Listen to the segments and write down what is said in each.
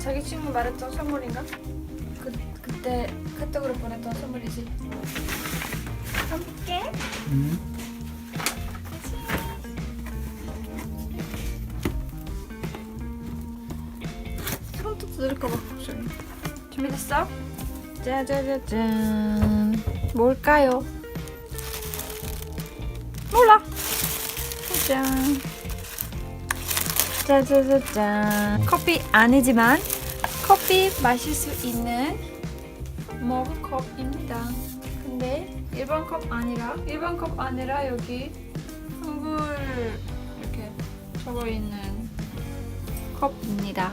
자기 친구 말했던 선물인가? 그 그때 카톡으로 보냈던 선물이지. 함께. 음. 손도 뜯을까봐 걱정이. 준비됐어? 짜자자잔. 뭘까요? 몰라. 짠. 짜자자잔. 커피 아니지만 커피 마실 수 있는 머그컵입니다. 근데 일반 컵 아니라 일반 컵 아니라 여기 한글 이렇게 적어 있는 컵입니다.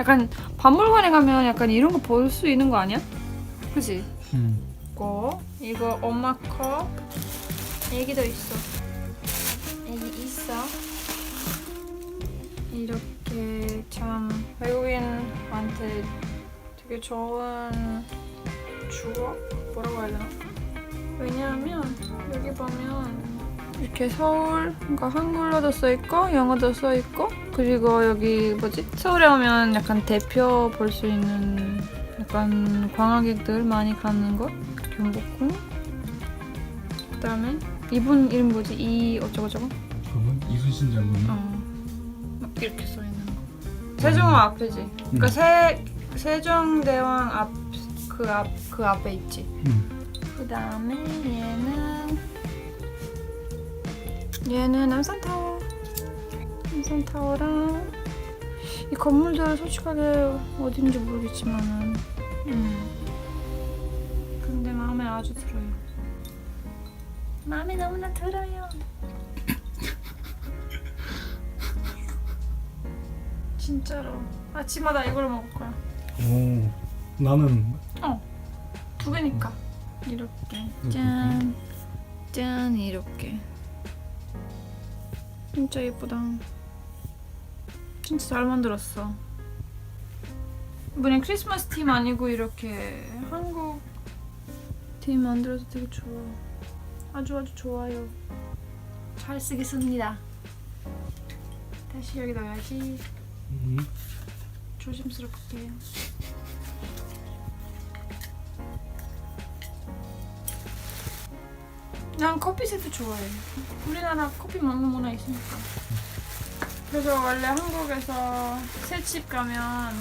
약간 박물관에 가면 약간 이런 거 볼 수 있는 거 아니야? 그지? 음. 이거 이거 엄마 컵 애기도 있어. 애기 있어. 되게 좋은 추억 뭐라고 해야 되나? 왜냐하면 여기 보면 이렇게 서울 그러니까 한글로도 써 있고 영어도 써 있고 그리고 여기 뭐지? 서울에 오면 약간 대표 볼 수 있는 약간 관광객들 많이 가는 곳? 경복궁? 그 다음에 이분 이름 뭐지? 이 어쩌고 저쩌고? 그분? 이순신 장군이. 어. 막 이렇게 써 있는 거. 세종은 앞에지. 그러니까 세 세종대왕 앞 그 앞 그 앞에 있지. 음. 그 다음에 얘는 얘는 남산타워. 남산타워랑 이 건물들 솔직하게 어딘지 모르겠지만은 음. 근데 마음에 아주 들어요. 마음에 너무나 들어요. 진짜로. 아침마다 이걸 먹을 거야 오. 나는 두 개니까. 이렇게. 짠, 짠 이렇게. 진짜 예쁘다. 진짜 잘 만들었어. 이번엔 크리스마스 팀 아니고 이렇게 한국 팀 만들어서 되게 좋아. 아주 아주 좋아요. 잘 쓰겠습니다. 다시 여기 넣어야지. 음. 조심스럽게. 난 커피 세트 좋아해. 우리나라 커피 먹는 문화 있으니까. 그래서 원래 한국에서 새집 가면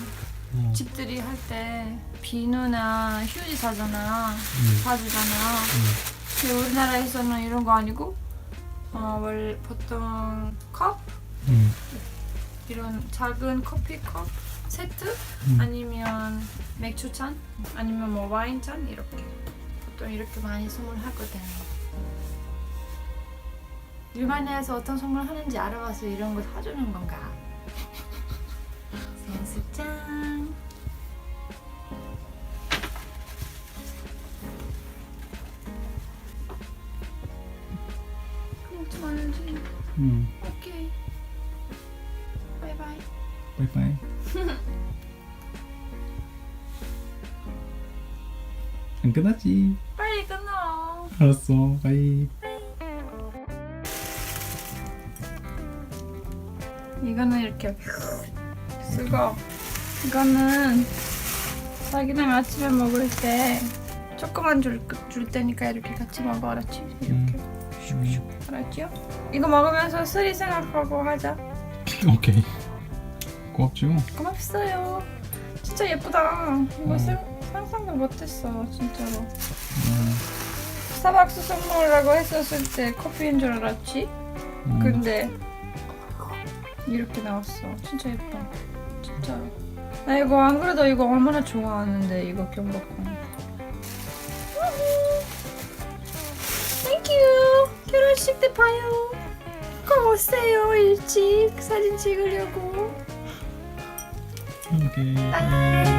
어. 집들이 할 때 비누나 휴지 사잖아. 음. 사주잖아. 근데 우리나라에서는 이런 거 아니고 어, 원래 보통 컵? 음. 이런 작은 커피 컵 세트? 음. 아니면 맥주 잔? 아니면 뭐 와인 잔? 이렇게. 보통 이렇게 많이 선물하거든 일반에서 어떤 선물 하는지 알아봐서 이런 거 사주는 건가? 센스짱 먹지 말지 음. 오케이. 바이바이. 바이바이. 안 끝났지. 빨리 끊어 알았어. 바이. 이거는 이렇게 쓰고 이거는 자기랑 아침에 먹을 때 조금만 줄, 줄 테니까 이렇게 같이 먹어 알았지? 이렇게 음. 알았지요? 이거 먹으면서 쓰리 생각하고 하자 오케이. 고맙죠. 고맙어요 진짜 예쁘다 이거 음. 생- 상상도 못했어 진짜로 음. 스타벅스 선물이라고 했었을 때 커피인 줄 알았지? 음. 근데 이렇게 나왔어. 진짜 예뻐. 진짜로. 나 이거 안 그래도 이거 얼마나 좋아하는데 이거 경복궁. 땡큐. 결혼식 때 봐요. 꼭 오세요 일찍 사진 찍으려고. 오케이.